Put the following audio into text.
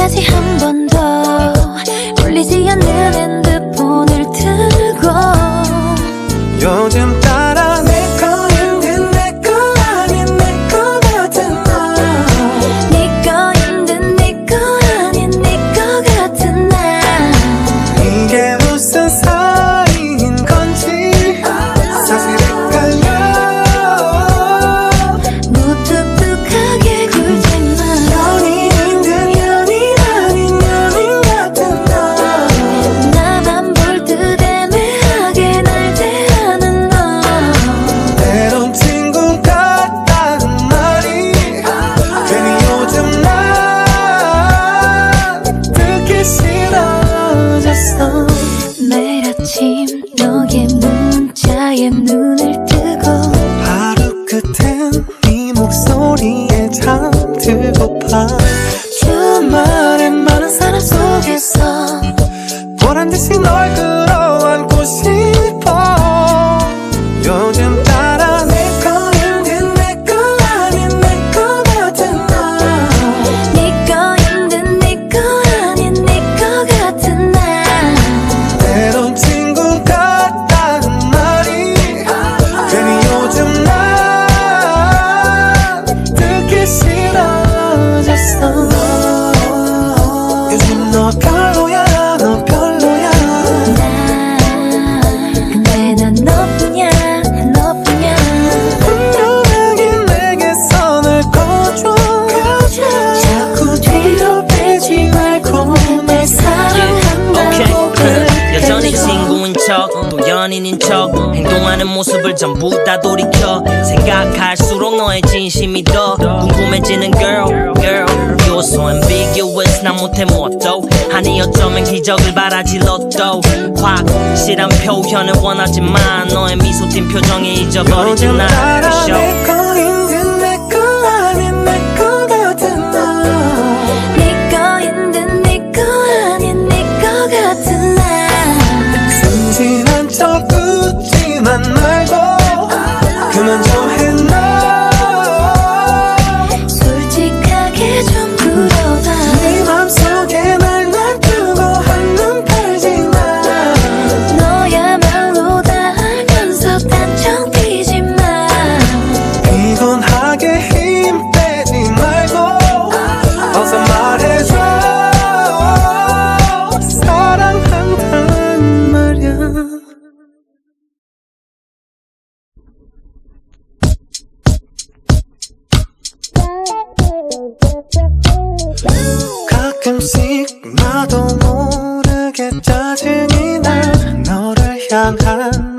때까지 한 번 더. 울리지 않는 핸드폰을 들고. 요즘 따 끝엔 네 목소리에 잠들고파 연인인 척 행동하는 모습을 전부 다 돌이켜 생각할수록 너의 진심이 더 궁금해지는 girl girl. You're so ambiguous 난 못해 뭣도. 아니 어쩌면 기적을 바라지 로또 확실한 표현을 원하지만 너의 미소 띈 표정이 잊어버리지 요 가끔씩 나도 모르게 짜증이 나. 너를 향한